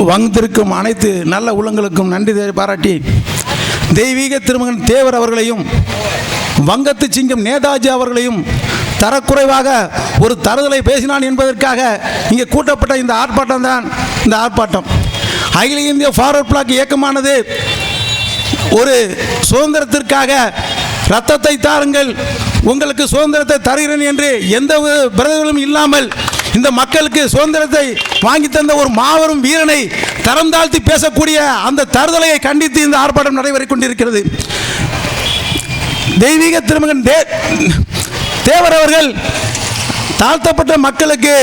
வந்திருக்கும் அனைத்து நல்ல உள்ளங்களுக்கும் நன்றி பாராட்டி தெய்வீக திருமகன் தேவர் அவர்களையும் வங்கத்து சிங்கம் நேதாஜி அவர்களையும் தரக்குறைவாக ஒரு தருதலை பேசினான் என்பதற்காக இங்கே கூட்டப்பட்ட இந்த ஆர்ப்பாட்டம் தான் இந்த ஆர்ப்பாட்டம். அகில இந்திய ஃபார்வர்ட் பிளாக் இயக்கமானது ஒரு சுதந்திரத்திற்காக ரத்தத்தை தாருங்கள் உங்களுக்கு சுதந்திரத்தை தருகிறேன் என்று எந்த ஒரு இல்லாமல் இந்த மக்களுக்கு சுதந்திரத்தை வாங்கி தந்த ஒரு மாபெரும் வீரனை தரம் தாழ்த்தி பேசக்கூடிய அந்த தருதலையை கண்டித்து இந்த ஆர்ப்பாட்டம் நடைபெற்றுக் கொண்டிருக்கிறது. தெய்வீக திருமகன் தே தேவர் அவர்கள் தாழ்த்தப்பட்ட மக்களுக்கு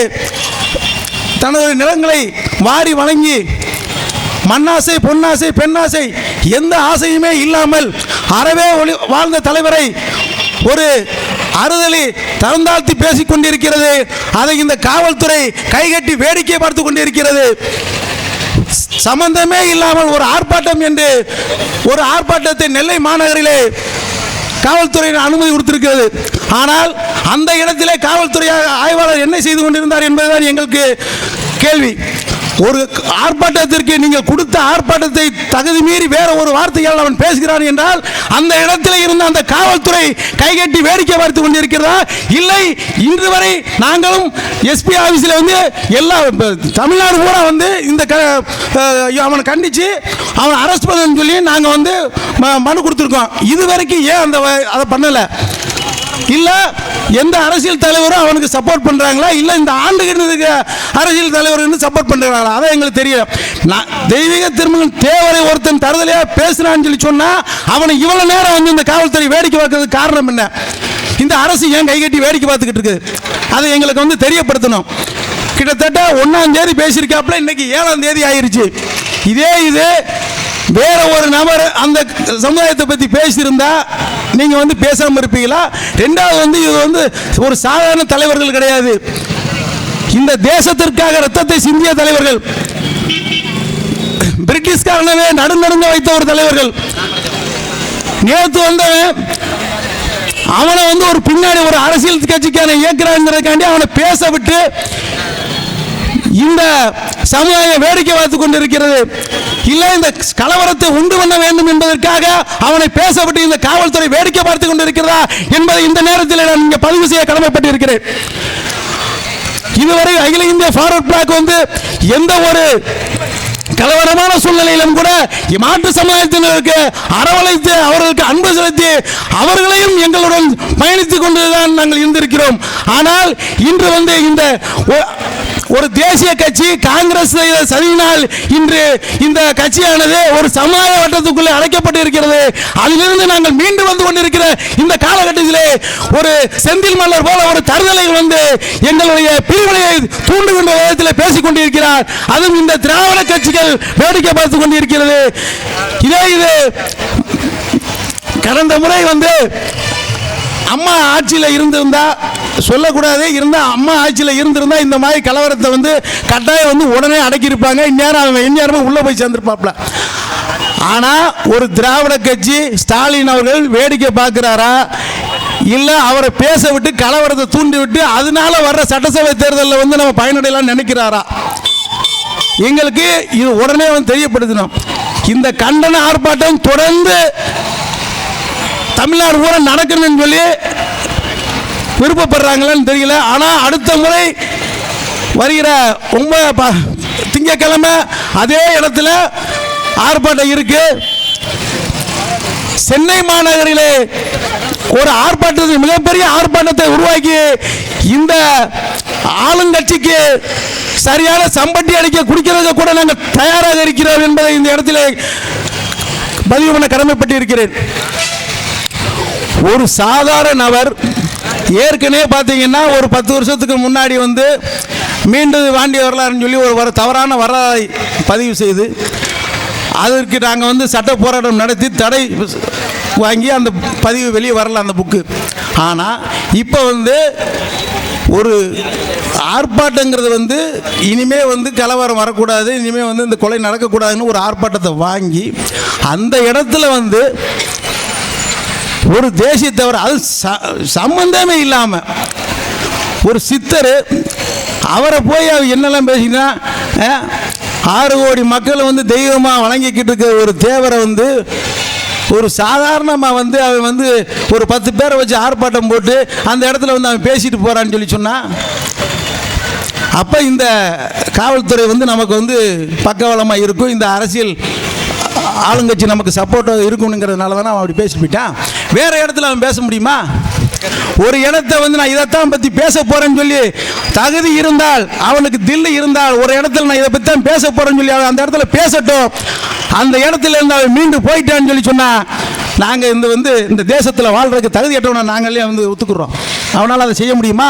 தனது நிலங்களை வாரி வழங்கி மண்ணாசை பொன்னாசை பெண்ணாசை எந்த ஆசையுமே இல்லாமல் அறவே ஒளி வாழ்ந்த தலைவரை ஒரு அறுதலி தரந்தாழ்த்தி பேசிக் கொண்டிருக்கிறது அதை இந்த காவல்துறை கைகட்டி வேடிக்கை பார்த்து கொண்டிருக்கிறது. சம்பந்தமே இல்லாமல் ஒரு ஆர்ப்பாட்டம் என்று ஒரு ஆர்ப்பாட்டத்தை நெல்லை மாநகரிலே காவல்துறையின் அனுமதி கொடுத்திருக்கிறது. ஆனால் அந்த இடத்திலே காவல்துறை ஆய்வாளர் என்ன செய்து கொண்டிருந்தார் என்பதுதான் எங்களுக்கு கேள்வி. ஒரு ஆர்ப்பாட்டத்திற்கு நீங்கள் கொடுத்த ஆர்ப்பாட்டத்தை தகுதி மீறி வேற ஒரு வார்த்தையால் அவன் பேசுகிறான் என்றால் அந்த இடத்துல இருந்த அந்த காவல்துறை கைகட்டி வேடிக்கை பார்த்து கொண்டிருக்கிறதா? இல்லை இன்று வரை நாங்களும் எஸ்பி ஆஃபீஸில் வந்து எல்லா தமிழ்நாடு பூரா வந்து இந்த க அவனை கண்டித்து அவனை அரெஸ்ட் பண்ணணும்னு சொல்லி நாங்கள் வந்து ம- மனு கொடுத்துருக்கோம். இது வரைக்கும் ஏன் அந்த வ- அதை பண்ணலை? இல்லை எந்த அரசியல் தலைவரும் அவனுக்கு சப்போர்ட் பண்ணுறாங்களா இல்லை இந்த ஆண்டுகிட்டு இருக்க அரசியல் தலைவர் சப்போர்ட் பண்ணுறாங்களா அதான் எங்களுக்கு தெரியும். நான் தெய்வீக திருமணம் தேவரை ஒருத்தன் தருதலையாக பேசுகிறான்னு சொல்லி சொன்னால் அவனை இவ்வளோ நேரம் வந்து இந்த காவல்துறை வேடிக்கை பார்க்கறதுக்கு காரணம் என்ன? இந்த அரசு ஏன் கைகட்டி வேடிக்கை பார்த்துக்கிட்டு இருக்குது? அதை எங்களுக்கு வந்து தெரியப்படுத்தணும். கிட்டத்தட்ட ஒன்றாம் தேதி பேசியிருக்காப்புல இன்னைக்கு ஏழாம் தேதி ஆயிருச்சு. இதே இது வேற ஒரு நபர் அந்த சமுதாயத்தை பற்றி பேசியிருந்தா நீங்க வந்து பேசாம இருப்பீங்களா? ரெண்டாவது வந்து இது வந்து ஒரு சாதாரண தலைவர்கள் கிடையாது. இந்த தேசத்திற்காக ரத்தத்தை சிந்திய தலைவர்கள். பிரிட்டிஷ்காரனவே நடுநடுங்க வைத்த ஒரு தலைவர்கள். நேற்று வந்தவன் அவனை வந்து ஒரு பின்னாடி ஒரு அரசியல் கட்சிக்கான இயக்கிறாங்கிறதுக்காண்டி அவனை பேச விட்டு இந்த சமுதாயம் வேடிக்கை பார்த்து கொண்டிருக்கிறது. இல்லை இந்த கலவரத்தை உண்டு பண்ண வேண்டும் என்பதற்காக அவனை பேசப்பட்டு இந்த காவல்துறை வேடிக்கை பார்த்து கொண்டிருக்கிறதா என்பதை இந்த நேரத்தில் நான் இங்கே பதிவு செய்ய கடமைப்பட்டிருக்கிறேன். இதுவரை அகில இந்திய ஃபார்வர்ட் பிளாக் வந்து எந்த ஒரு கலவரமான சூழ்நிலையிலும் கூட மாற்று சமுதாயத்தினருக்கு அரவணைத்து அவர்களுக்கு அன்பு செலுத்தி அவர்களையும் எங்களுடன் பயணித்துக் கொண்டுதான் நாங்கள் இருந்திருக்கிறோம். ஆனால் இன்று வந்து இந்த ஒரு தேசிய கட்சி காங்கிரஸ் சதியினால் இன்று இந்த கட்சியானது ஒரு சமுதாய வட்டத்துக்குள்ளே அழைக்கப்பட்டு இருக்கிறது அதிலிருந்து நாங்கள் மீண்டு வந்து கொண்டிருக்கிற இந்த காலகட்டத்திலே ஒரு செந்தில் மல்லர் போல ஒரு தருதலை வந்து எங்களுடைய பிரிவினையை தூண்டுகின்ற விதத்தில் பேசிக் கொண்டிருக்கிறார். அதுவும் இந்த திராவிட கட்சிகள் வேடிக்கை பார்த்து கொண்டிருக்கிறது. இதே இது கடந்த முறை வந்து அம்மா ஆட்சியில் இருந்திருந்தா சொல்லக்கூடாது இருந்தால் அம்மா ஆட்சியில் இருந்திருந்தா இந்த மாதிரி கலவரத்தை வந்து கட்டாயம் வந்து உடனே அடக்கியிருப்பாங்க. இந்நேரம் அவன் எந்நேரமும் உள்ளே போய் சேர்ந்துருப்பாப்ல. ஆனால் ஒரு திராவிட கட்சி ஸ்டாலின் அவர்கள் வேடிக்கை பார்க்குறாரா? இல்லை அவரை பேச விட்டு கலவரத்தை தூண்டி விட்டு அதனால வர்ற சட்டசபை தேர்தலில் வந்து நம்ம பயனடையலாம்னு நினைக்கிறாரா? எங்களுக்கு இது உடனே வந்து தெரியப்படுத்தணும். இந்த கண்டன ஆர்ப்பாட்டம் தொடர்ந்து தமிழ்நாடு பூரா நடக்கணும்னு சொல்லி விருப்பப்படுறாங்களான்னு தெரியல. ஆனால் அடுத்த முறை வருகிற ஒன்பது ப- அதே இடத்துல ஆர்ப்பாட்டம் இருக்கு. சென்னை மாநகரிலே ஒரு ஆர்ப்பாட்டத்தை மிகப்பெரிய ஆர்ப்பாட்டத்தை உருவாக்கி இந்த ஆளுங்கட்சிக்கு சரியான சம்பட்டி அடிக்க குடிக்கிறதுக்கு கூட நாங்கள் தயாராக இருக்கிறோம் என்பதை இந்த இடத்திலே பதிவு பண்ண கடமைப்பட்டு இருக்கிறேன் ஒரு சாதாரண நபர் ஏற்கனவே பார்த்தீங்கன்னா ஒரு பத்து வருஷத்துக்கு முன்னாடி வந்து மீண்டும் வாண்டி வரலாறுன்னு சொல்லி ஒரு வர தவறான வரலாறை பதிவு செய்து அதற்கு நாங்கள் வந்து சட்ட போராட்டம் நடத்தி தடை வாங்கி அந்த பதிவு வெளியே வரல அந்த புக்கு ஆனால் இப்போ வந்து ஒரு ஆர்ப்பாட்டங்கிறது வந்து இனிமே வந்து கலவரம் வரக்கூடாது இனிமே வந்து இந்த கொலை நடக்கக்கூடாதுன்னு ஒரு ஆர்ப்பாட்டத்தை வாங்கி அந்த இடத்துல வந்து ஒரு தேசியத்தவர் அது ச- சம்பந்தமே இல்லாமல் ஒரு சித்தர் அவரை போய் அவர் என்னெல்லாம் பேசினா ஆறு கோடி மக்களை வந்து தெய்வமாக வழங்கிக்கிட்டு இருக்க ஒரு தேவரை வந்து ஒரு சாதாரணமாக வந்து அவன் வந்து ஒரு பத்து பேரை வச்சு ஆர்ப்பாட்டம் போட்டு அந்த இடத்துல வந்து அவன் பேசிட்டு போகிறான்னு சொல்லி சொன்னான் அப்போ இந்த காவல்துறை வந்து நமக்கு வந்து பக்கவலமாக இருக்கும். இந்த அரசியல் ஆளுங்கட்சி நமக்கு சப்போர்ட்டாக இருக்கணுங்கிறதுனால தானே அவன் அப்படி பேசிட்டு போயிட்டான். வேற இடத்துல அவன் பேச முடியுமா? ஒரு இடத்த வந்து நான் இதைத்தான் பற்றி பேச போறேன்னு சொல்லி தகுதி இருந்தால் அவனுக்கு தில்லு இருந்தால் ஒரு இடத்துல நான் இதை பற்றி தான் பேச போறேன்னு சொல்லி அவன் அந்த இடத்துல பேசட்டும். அந்த இடத்துல இருந்து அவன் மீண்டு போயிட்டான்னு சொல்லி சொன்னா நாங்கள் இந்த வந்து இந்த தேசத்தில் வாழ்றதுக்கு தகுதியற்றவனை நாங்களே வந்து ஒத்துக்குறோம். அவனால் அதை செய்ய முடியுமா?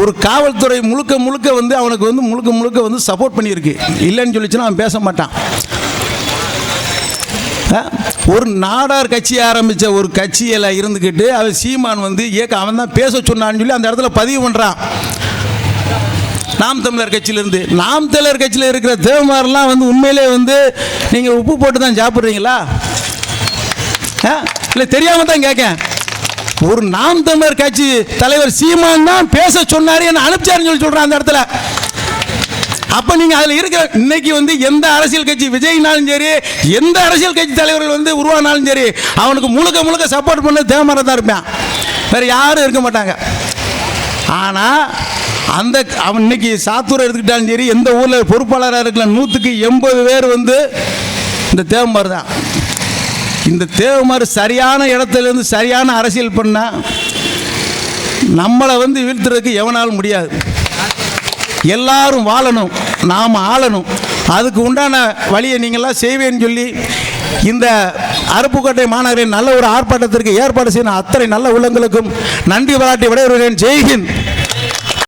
ஒரு காவல்துறை முழுக்க முழுக்க வந்து அவனுக்கு வந்து முழுக்க முழுக்க வந்து சப்போர்ட் பண்ணியிருக்கு. இல்லைன்னு சொல்லிச்சுன்னா அவன் பேச மாட்டான். ஒரு நாடார் கட்சி ஆரம்பித்த ஒரு கட்சியில் இருந்துக்கிட்டு அவன் சீமான் வந்து இயக்க அவன் தான் பேச சொன்னான்னு சொல்லி அந்த இடத்துல பதிவு பண்ணுறான் நாம் தமிழர் கட்சியிலேருந்து. நாம் தமிழர் கட்சியில் இருக்கிற தேவமாரெலாம் வந்து உண்மையிலே வந்து நீங்கள் உப்பு போட்டு தான் சாப்பிட்றீங்களா இல்லை தெரியாமல் தான் கேட்கேன் ஒரு நாம் தமிழர் கட்சி தலைவர் சீமான் தான் பேச சொன்னார் என்ன அனுப்பிச்சாருன்னு சொல்லி சொல்கிறான் அந்த இடத்துல. அப்ப நீங்க அதுல இருக்கிற இன்னைக்கு வந்து எந்த அரசியல் கட்சி விஜய்னாலும் சரி எந்த அரசியல் கட்சி தலைவர்கள் வந்து உருவானாலும் சரி அவனுக்கு முழுக்க முழுக்க சப்போர்ட் பண்ண தேவமரம் தான் இருப்பேன். வேற யாரும் இருக்க மாட்டாங்க. ஆனா அந்த அவன் இன்னைக்கு சாத்தூரை எடுத்துக்கிட்டாலும் சரி எந்த ஊர்ல பொறுப்பாளராக இருக்கலாம் நூற்றுக்கு எண்பது பேர் வந்து இந்த தேவமார் தான். இந்த தேவமார் சரியான இடத்துல இருந்து சரியான அரசியல் பண்ணால் நம்மளை வந்து வீழ்த்துறதுக்கு எவனாலும் முடியாது. எல்லாரும் வாழணும் நாம் ஆளணும். அதுக்கு உண்டான வழியை நீங்கள்லாம் செய்வேன்னு சொல்லி இந்த அருப்புக்கோட்டை மாநகரின் நல்ல ஒரு ஆர்ப்பாட்டத்திற்கு ஏற்பாடு செய்யணும் அத்தனை நல்ல உள்ளங்களுக்கும் நன்றி பாராட்டி விடைபெறுகிறேன். ஜெய்ஹிந்த்.